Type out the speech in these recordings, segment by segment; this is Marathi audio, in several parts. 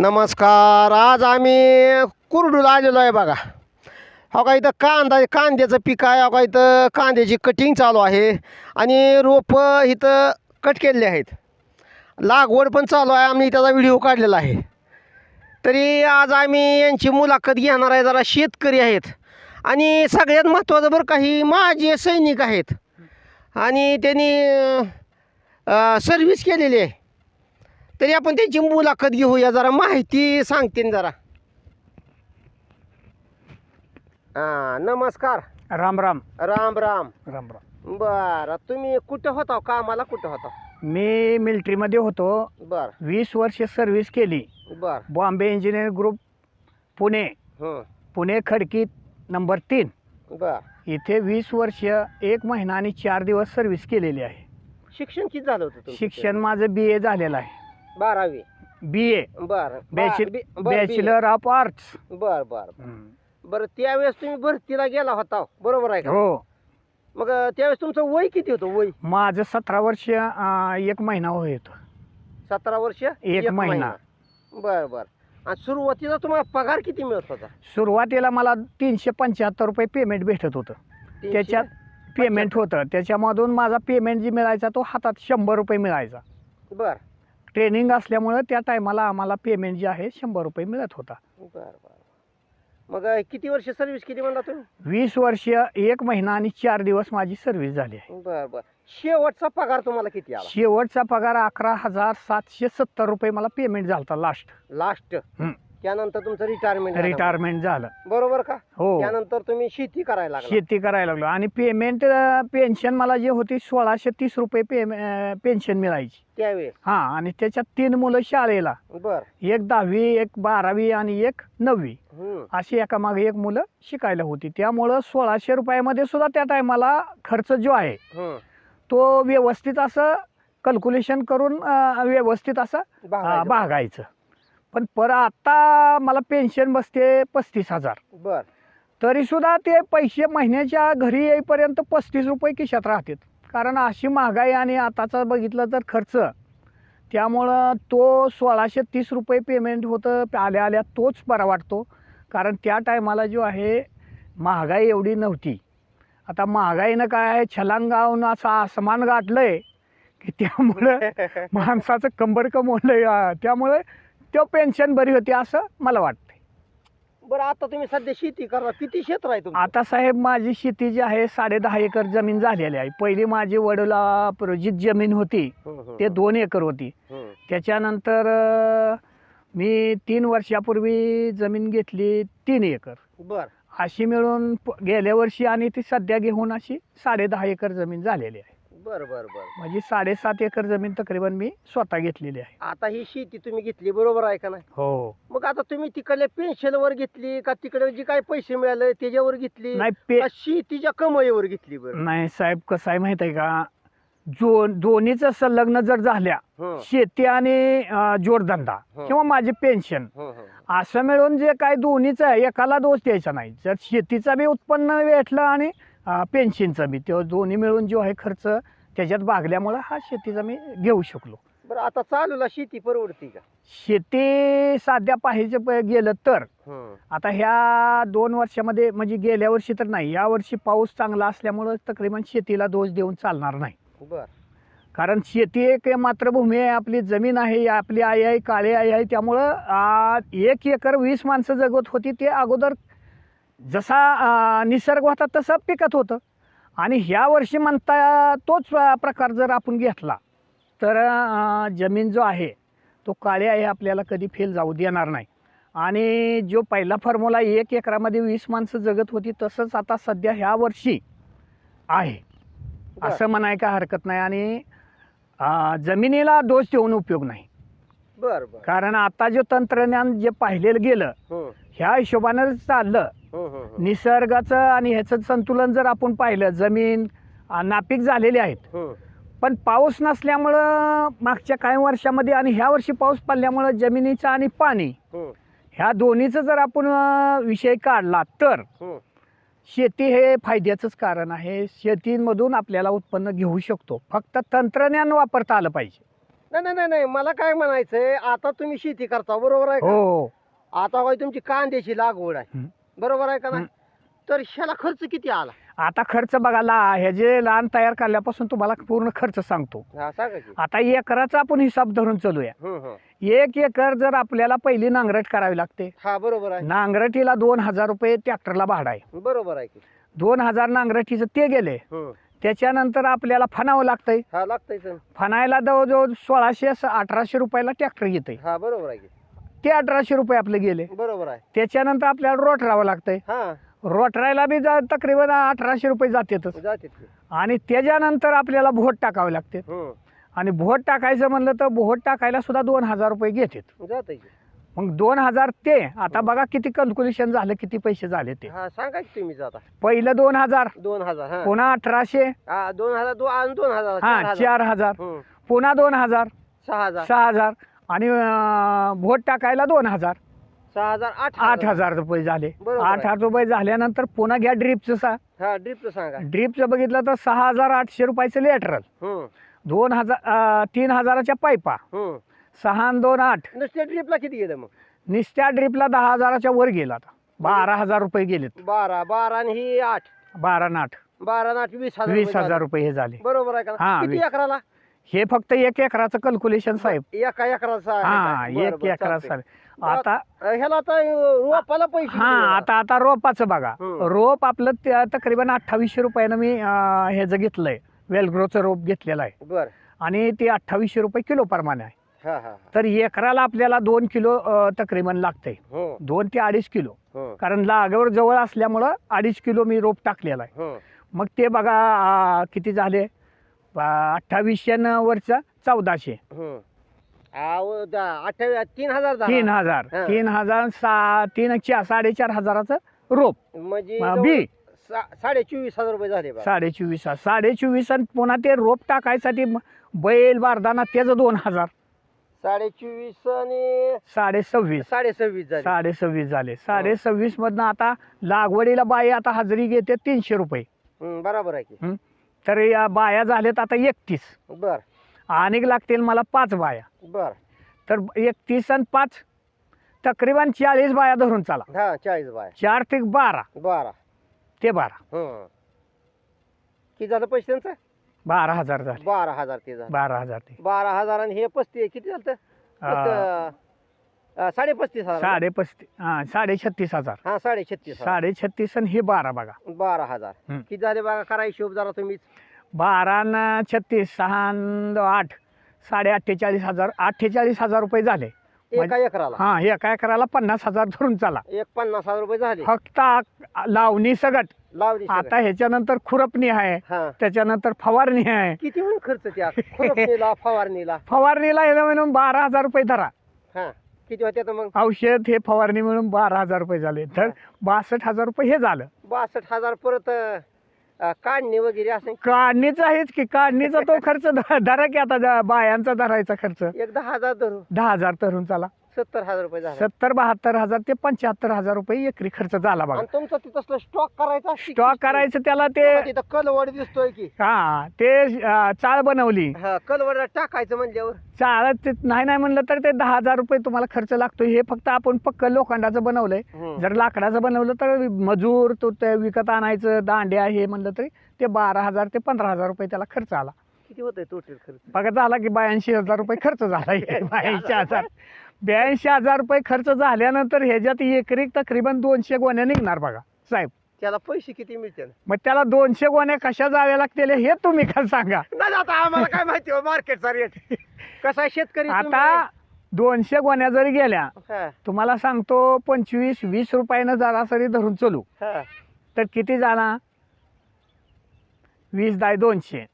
नमस्कार आज आम्ही कुरडूला आलेलो आहे बघा. हो का इथं कांदा कांद्याचं पीक आहे हो का इथं कांद्याची कटिंग चालू आहे आणि रोपं इथं कट केलेले आहेत. लागवड पण चालू आहे आम्ही त्याचा व्हिडिओ काढलेला आहे. तरी आज आम्ही यांची मुलाखत घेणार आहे जरा शेतकरी आहेत. आणि सगळ्यात महत्त्वाचं बरं काही माझे सैनिक आहेत. आणि त्यांनी सर्व्हिस केलेली आहे. तरी आपण त्यांची मुलाखत घेऊया जरा माहिती सांगते जरा. हां नमस्कार. राम राम. राम राम. राम राम. बरं तुम्ही कुठं होता कामाला कुठं होता मी मिलिटरीमध्ये होतो. बर. वीस वर्ष सर्व्हिस केली. बर. Bombay engineer group Pune. हं. पुणे खडकी नंबर तीन. बर. इथे वीस वर्ष एक महिना आणि चार दिवस सर्व्हिस केलेली आहे. शिक्षण किती झालं होतं तुमचं? शिक्षण माझं बी ए झालेलं आहे. बारावी. बी ए बर बॅचलर ऑफ आर्ट्स बर बर बरं. त्यावेळेस तुम्ही भरतीला गेला होता बरोबर आहे का? हो. मग त्यावेळेस तुमचं वय किती होतं वय? माझं सतरा वर्ष अं, एक महिना होत. सतरा वर्ष एक महिना. बर बर. आणि सुरुवातीला तुम्हाला पगार किती मिळत होता? सुरुवातीला मला तीनशे पंच्याहत्तर रुपये पेमेंट भेटत होतं. तीनशे? त्याच्यात पेमेंट होतं. त्याच्यामधून माझा पेमेंट जी मिळायचा तो हातात शंभर रुपये मिळायचा. बर. ट्रेनिंग असल्यामुळं त्या टायमाला आम्हाला पेमेंट जे आहे शंभर रुपये मिळत होता. बर बर मग अं, किती वर्ष सर्व्हिस केली म्हणला तुम्ही? वीस वर्ष एक महिना आणि चार दिवस माझी सर्व्हिस झाली आहे. बर बर. शेवटचा पगार तुम्हाला किती आला? शेवटचा पगार अकरा हजार सातशे सत्तर रुपये मला पेमेंट झाला लास्ट लास्ट हं. त्यानंतर तुमचं रिटायरमेंट रिटायरमेंट झालं. बरोबर का? हो. त्यानंतर तुम्ही शेती करायला लागला. शेती करायला लागलो. आणि पेमेंट पेन्शन मला जी होती सोळाशे तीस रुपये पेन्शन मिळायची. त्यावेळेस हां आणि त्याच्यात तीन मुलं शाळेला. बर. एक दहावी एक बारावी आणि एक नववी. अशी एकामागे एक मुलं शिकायला होती. त्यामुळं सोळाशे रुपयामध्ये सुद्धा त्या टायमाला खर्च जो आहे. तो व्यवस्थित असं कल्क्युलेशन करून अं, व्यवस्थित असं अं, बघायचं. भागायचं. पण पर आता मला पेन्शन बसते पस्तीस हजार. बर. तरीसुद्धा ते पैसे महिन्याच्या घरी येईपर्यंत पस्तीस रुपये खिशात राहतात. कारण अशी महागाई आणि आताचं बघितलं तर खर्च त्यामुळं तो सोळाशे तीस रुपये पेमेंट होतं आल्या आल्या तोच बरा वाटतो. कारण त्या टायमाला जो आहे महागाई एवढी नव्हती. आता महागाईनं काय आहे छलांग गावून असं आसमान गाठलं आहे की त्यामुळं माणसाचं कंबर कमवलं आहे त्यामुळे तो पेन्शन बरी होती असं मला वाटतं बरं आता तुम्ही सध्या शेती करा किती क्षेत्र आहे तुमचं? आता साहेब माझी शेती जी आहे साडे दहा एकर जमीन झालेली आहे. पहिली माझी वडला प्रोजित जमीन होती. हं, हं, ते दोन एकर होती. हं. त्याच्यानंतर अं, मी तीन वर्षापूर्वी जमीन घेतली तीन एकर. बर. अशी मिळून प- गेल्या वर्षी आणि ती सध्या घेऊन अशी साडे दहा एकर जमीन झालेली आहे. बर बर बर. माझी साडेसात एकर जमीन तकरीबन मी स्वतः घेतलेली आहे. आता ही शेती तुम्ही घेतली बरोबर आहे का नाही? हो. मग आता तुम्ही तिकडल्या पेन्शनवर घेतली का तिकडे जे काय पैसे मिळाले त्याच्यावर घेतली? नाही पे का शेतीच्या कमाईवर घेतली बरं? नाही साहेब कसं आहे माहीत आहे का? जो दोन्हीचं संलग्न जर झाल्या हं, शेती आणि अं, जोडधंदा हं. किंवा माझे पेन्शन हं, हं. असं मिळून जे काय दोन्हीचं आहे एकाला दोष द्यायचा नाही. जर शेतीचा बी उत्पन्न भेटलं आणि पेन्शनचं बी ते दोन्ही मिळून जो आहे खर्च त्याच्यात भागल्यामुळं हा शेतीचा मी घेऊ शकलो. बरं आता चालूला शेती परवडती का? शेती साध्या पाहिजे प- गेलं तर. हं, आता ह्या दोन वर्षामध्ये म्हणजे गेल्या वर्षी तर नाही या वर्षी पाऊस चांगला असल्यामुळं तकरीबन शेतीला दोष देऊन चालणार नाही. बर. कारण शेती एक मातृभूमी आहे आपली जमीन आहे आपली आई आहे काळी आई आहे त्यामुळं आ, एक एकर वीस माणसं जगत होती ते अगोदर जसा आ, निसर्ग होता तसं पिकत होतं. आणि ह्या वर्षी म्हणता तोच प्रकार जर आपण घेतला तर जमीन जो आहे तो काळी आहे आपल्याला कधी फेल जाऊ देणार नाही. आणि जो पहिला फॉर्म्युला एक एकरामध्ये वीस माणसं जगत होती तसंच आता सध्या ह्या वर्षी आहे. असं म्हणाय का हरकत नाही आणि जमिनीला दोष देऊन उपयोग नाही. बर कारण आता जे तंत्रज्ञान जे पाहिलेलं गेलं हं, ह्या हिशोबानं चाललं. निसर्गाचं आणि ह्याचं संतुलन जर आपण पाहिलं जमीन नापीक झालेली आहेत. हं. पण पाऊस नसल्यामुळं मागच्या काही वर्षामध्ये आणि ह्या वर्षी पाऊस पडल्यामुळं जमिनीचं आणि पाणी हं, ह्या दोन्हीचं जर आपण विषय काढला तर हं. शेती हे फायद्याचंच कारण आहे. शेतीमधून आपल्याला उत्पन्न घेऊ शकतो. फक्त तंत्रज्ञान वापरता आलं पाहिजे. नाही नाही नाही नाही. मला काय म्हणायचंय आता तुम्ही शेती करता. बरोबर आहे हो. आता काय तुमची कांद्याची लागवड आहे. हं. बरोबर आहे का ना. तर ह्याला खर्च किती आला? आता खर्च बघा ला हे जे लहान तयार करल्यापासून तुम्हाला पूर्ण खर्च सांगतो. हा सांगा की. आता एकराचा आपण हिसाब धरून चालूया. हं, हं. एक एकर जर आपल्याला पहिली नांगरट करावी लागते. हा बरोबर आहे. नांगरटीला दोन हजार रुपये ट्रॅक्टरला भाडं आहे. बरोबर आहे की. दोन हजार नांगरटीचं ते गेले. हं. त्याच्यानंतर आपल्याला फनावं लागतंय. हा लागतंय सर. फनायला जवळजवळ सोळाशे स- अठराशे रुपयाला ट्रॅक्टर येते हा बरोबर आहे की. ते अठराशे रुपये आपले गेले. बरोबर आहे. त्याच्यानंतर आपल्याला रोटरावं लागतंय. हा. रोटरायला बी जा तकरीबन अठराशे रुपये जातातच. जाते आणि त्याच्यानंतर आपल्याला भोट टाकावे लागते. हं. आणि भोट टाकायचं म्हणलं तर भोट टाकायला सुद्धा दोन हजार रुपये घेतात. जाते की. मग दोन हजार ते आता बघा किती कॅल्क्युलेशन झालं किती पैसे झाले ते. हा सांगा की तुम्ही जाता. पहिलं दोन हजार. दोन हजार हा. पुन्हा अठराशे. हा दोन हजार दोन आणि दोन हजार हा हजार. चार हजार. हं. पुन्हा दोन हजार. सहा हजार. सहा हजार. आणि भोट टाकायला दोन हजार. सहा हजार आठ आठ हजार रुपये झाले. बरोबर आठ आहे. हजार रुपये झाल्यानंतर पुन्हा घ्या ड्रीपचं सा. हा ड्रिपचं सांगा. ड्रीपचं बघितलं तर सहा हजार आठशे रुपयाचं लेटरल हं. दोन हजार तीन हजाराच्या पाईपा हं. सहा आणि दोन आठ. नुसत्या ड्रिपला किती गेलं मग? निस्त्या ड्रीपला दहा हजाराच्या वर गेला आता. बारा हजार रुपये गेलेत. बारा बारा आणि ही आठ. बारा आठ. बारा आणि आठ वीस हजार वीस रुपये हजार झाले. रुपये हे झाले. बरोबर आहे का? हा, किती वीस. एकराला हे फक्त एक एकराचं कॅल्क्युलेशन साहेब. एका एकराचा आहे हा का? बरं, एक बरं, एकरा चालतंय. साहेब आता ह्याला आता रोपाला पैसे हा आता आता रोपाचं बघा. हम्म. रोप आपलं त्या तकरीबन अठ्ठावीसशे रुपयानं मी अं, ह्याचं घेतलंय वेलग्रोचं रोप घेतलेलं आहे. बर. आणि ते अठ्ठावीसशे रुपये किलो प्रमाणे आहे. हा हा हा. तर एकराला आपल्याला दोन किलो अं, तकरीबन लागतंय. हो. दोन ते अडीच किलो. हो. कारण लागवड जवळ असल्यामुळं अडीच किलो मी रोप टाकलेला आहे. हो. मग ते बघा किती झाले? अठ्ठावीसशे न वरचं चौदाशे. हो. आव दा- अठ्ठावीस तीन हजार झाला. तीन हजार. हा. तीन हजार सा तीन चार साडेचार हजाराचं रोप. म्हणजे जवळ बी. सा- साडे चोवीस हजार रुपये झाले बा. साडे चोवीस साडे चोवीस आणि पुन्हा ते रोप टाकायसाठी म- बैल बारदाना त्याचं दोन हजार. साडे चोवीस आणि साडे सव्वीस साडे सव्वीस झाले. साडे सव्वीस झाले. साडे सव्वीस मधनं आता लागवडीला बाई आता हजेरी घेते तीनशे रुपये. हं, बरोबर आहे की. हं? तर या बाया झाल्यात आता एकतीस. बर. आणि लागतील मला पाच बाया. बर. तर एकतीस आणि पाच तकरीबन चाळीस बाया धरून चाला. हा चाळीस बाय. चार ते बारा. बारा. ते बारा. हं. किती झालं पैसे त्यांचं? बारा हजार झाले. बारा हजार ते झालं. बारा हजार ते. बारा हजार आणि हे पस्तीस किती झालं अं, साडे पस्तीस हजार साडे पस्तीस हा साडे छत्तीस हजार. हा साडे छत्तीस हजार. साडे छत्तीस आणि हे बारा बघा. बारा हजार. हं. किती झाले बघा? करा हिशोब जरा तुम्हीच. बारा न छत्तीस सहा न आठ. साडे अठ्ठेचाळीस हजार अठ्ठेचाळीस हजार रुपये झाले. एका एकराला? हा हे काय करायला पन्नास हजार धरून चला. एक पन्नास हजार रुपये झाले. फक्त आ- लावणी सगट. लावली सगळं. आता ह्याच्यानंतर खुरपणी आहे. हा. त्याच्यानंतर फवारणी आहे. किती होईल खर्च त्या खुरपणीला फवारणीला? फवारणीला मिळून बारा हजार रुपये धरा. हा. किती होते तर मग? औषध हे फवारणी मिळून बारा हजार रुपये झाले. तर बासष्ट हजार रुपये हे झालं. बासष्ट हजार परत अं, काढणी वगैरे असं? काढणीचा आहेच की काढणीचा तो खर्च ध- धरा की आता बायांचा धरायचा खर्च. एक दहा हजार धरू. दहा हजार धरून चला. सत्तर हजार रुपये झाले. सत्तर बहात्तर हजार ते पंच्याहत्तर हजार रुपये एकरी खर्च झाला बघा. आणि तुमचं तिथं स्टॉक करायचा असतो स्टॉक? करायचं त्याला ते बघा तिथं कलवड दिसतोय की. हा ते अं, चाळ बनवली. हा कलवड टाकायचं म्हणल्यावर. चाळ ते नाही नाही म्हणलं तर ते दहा हजार रुपये तुम्हाला खर्च लागतो. हे फक्त आपण पक्क लोखंडाचं बनवलंय. जर लाकडाचं बनवलं तर मजूर तो ते विकत आणायचं दांड्या हे म्हणलं तरी ते बारा हजार ते पंधरा हजार रुपये त्याला खर्च आला. किती होतंय टोटल खर्च? बघा झाला की ब्याऐंशी हजार रुपये खर्च झाला. ब्याऐंशी हजार. ब्याऐंशी हजार रुपये खर्च झाल्यानंतर ह्याच्यात एकरी तकरीबन दोनशे गोण्या निघणार बघा साहेब. त्याला पैसे किती मिळतील? मग त्याला दोनशे गोण्या कशा जाव्या लागतील हे तुम्ही का सांगा? नाही आता आम्हाला काय माहिती हो मार्केटचा रेट कसा आहे शेतकरी आता दोनशे गोण्या जरी गेल्या तुम्ही- हा, तुम्हाला सांगतो पंचवीस वीस रुपयानं सरासरी धरून चलू. हा. तर किती झाला? वीस दाय दोनशे.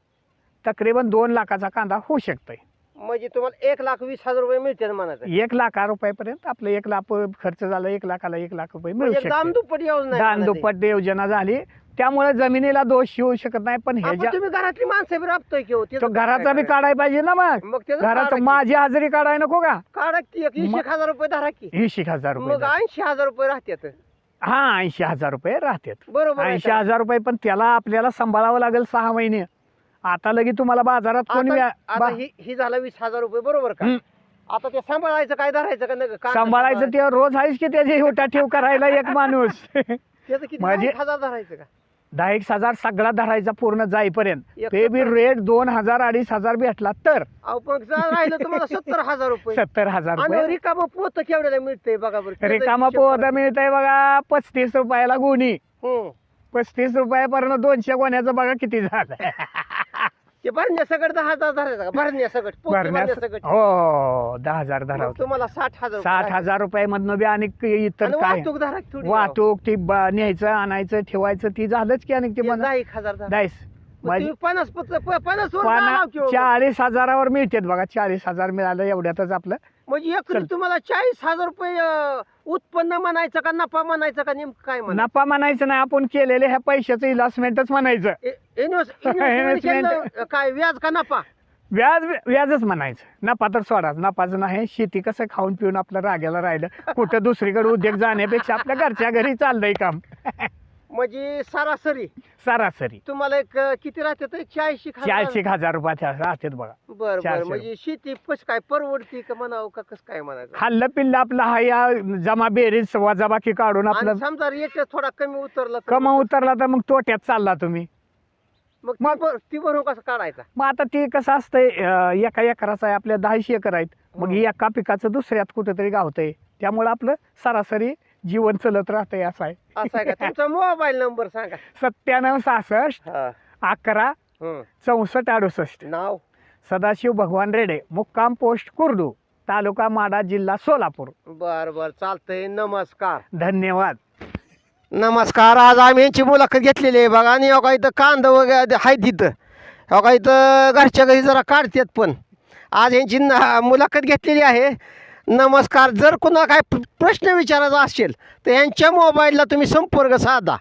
तकरीबन दोन लाखाचा कांदा होऊ शकतोय. म्हणजे तुम्हाला एक लाख वीस हजार रुपये मिळतील म्हणायचं एक लाख रुपयापर्यंत आपलं एक लाख खर्च झाला एक लाखाला एक लाख रुपये मिळू म्हणजे दाम शकतो दुप्पट योजना आहे दान म्हणायचं. दुप्पट योजना झाली त्यामुळे जमिनीला दोष येऊ शकत नाही पण आपण ह्याच्या तुम्ही घरातली माणसं बी राबतोय की हो, तो त्याचं घराचा काय बी? काढायला पाहिजे ना मग मग त्याचं काढा घराचं की. माझी हजेरी काढाय नको का काढा की एक वीस मग- एक हजार रुपये धरा की ऐंशी हजार रुपये मग. ऐंशी हजार रुपये राहतात हा ऐंशी हजार रुपये राहतात बरोबर आहे ऐंशी का? हजार रुपये पण त्याला आपल्याला सांभाळावं लागेल सहा महिने आता लगे तुम्हाला बाजारात कोणी आता व्या- आता बा- ही ही झाला वीस हजार रुपये बरोबर का? हम्म. आता ते सांभाळायचं काय धरायचं का? सांभाळायचं ते रोज आहेच की त्याचे होटा ठेव करायला एक माणूस. त्याचं किती? माझी- एक हजार धरायचं का? दहा एक हजार सगळा धरायचा पूर्ण जाईपर्यंत. एक ते बी सत्तर. रेट दोन हजार अडीच हजार भेटला तर. अहो पण जर राहिलं तुम्हाला सत्तर हजार रुपये. सत्तर हजार आणि रुपये. रिकामं पोत केवढ्याला मिळतंय बघा बरं. त्याचा रिकामा हिशोब पोहता करा. मिळतंय बघा पस्तीस रुपयाला गुणी. हम्म. पस्तीस रुपयापर्यंत दोनशे गोण्याचं बघा किती झालं ते भरण्या सगळं दहा हजार धरायचं का? भरण्या सगळं पोत भरण्यास भरण्या सगळं. हो दहा हजार मग धरावं. तुम्हाला साठ हजार रुपये साठ. हजार रुपयामधनं बी आणि क- इतर आणि काय? वाहतूक धरा थोडी वाहतूक ती ब- न्यायचं आणायचं ठेवायचं ती झालंच की आणि ते दहा एक हजार धरा. दाईस मग माझी तुम्ही पन्नास पत्र- प- पन्नास वर लावा हो. चाळीस हजारावर मिळतात बघा चाळीस हजार मिळालं एवढ्यातच आपलं. म्हणजे एकरी चल. तुम्हाला चाळीस हजार रुपये अं, उत्पन्न म्हणायचं का नफा म्हणायचं का नेमकं काय नफा म्हणायचं नाही आपण केलेले ह्या पैशाचं इन्व्हेस्टमेंटच म्हणायचं. ए- इन्व्हेस्ट- इन्व्हेस्टमेंट. केलं, काय व्याज का नफा? व्याज व्याजच म्हणायचं. नफा तर सोडाच. नफाचं नाही शेती कसं खाऊन पिऊन आपलं राग्याला राहिलं? कुठं दुसरीकडे उद्योग जाण्यापेक्षा आपल्या घरच्या घरी चाललंय काम. म्हणजे सरासरी. सरासरी. तुम्हाला एक अं, किती राहते तर एक हजार. रुपयाच्या राहतात बघा. बर बर. चारशे. म्हणजे शेती कस काय परवडती का म्हणावं का कसं काय म्हणायचं? खाल्लं पिल्लं आपलं हा या जमा बेरीज वजाबाकी काढून आणि आपलं समजा रेट थोडा कमी उतरला तर कमा उतरला तर मग तोट्यात चालला तुम्ही. मग ती भर- ती कसं काढायचा? मग आता ते कसं असतंय अं, एका एकराचं आहे आपल्या दहाशे एकर आहेत. मग हं. एका पिकाचं दुसऱ्यात कुठेतरी गावतंय. त्यामुळे आपलं सरासरी जीवन चलत राहतंय असं आहे. असं आहे का? तुमचा मोबाईल नंबर सांगा. सत्त्याण्णव सहासष्ट हा. अकरा हं. चौसष्ट अडुसष्ट. नाव? सदाशिव भगवान रेडे मुक्काम पोस्ट कुर्डू तालुका माडा जिल्हा सोलापूर. बर बर. चालतंय. नमस्कार. धन्यवाद. नमस्कार आज आम्ही यांची मुलाखत घेतलेली आहे बघा. आणि का इथं कांदा वगैरे आहे तिथं. का इथं घरच्या घरी जरा काढतात पण. आज यांची न- मुलाखत घेतलेली आहे. नमस्कार जर कुणा काय प्रश्न विचारायचा असेल तर यांच्या मोबाईलला तुम्ही संपर्क साधा.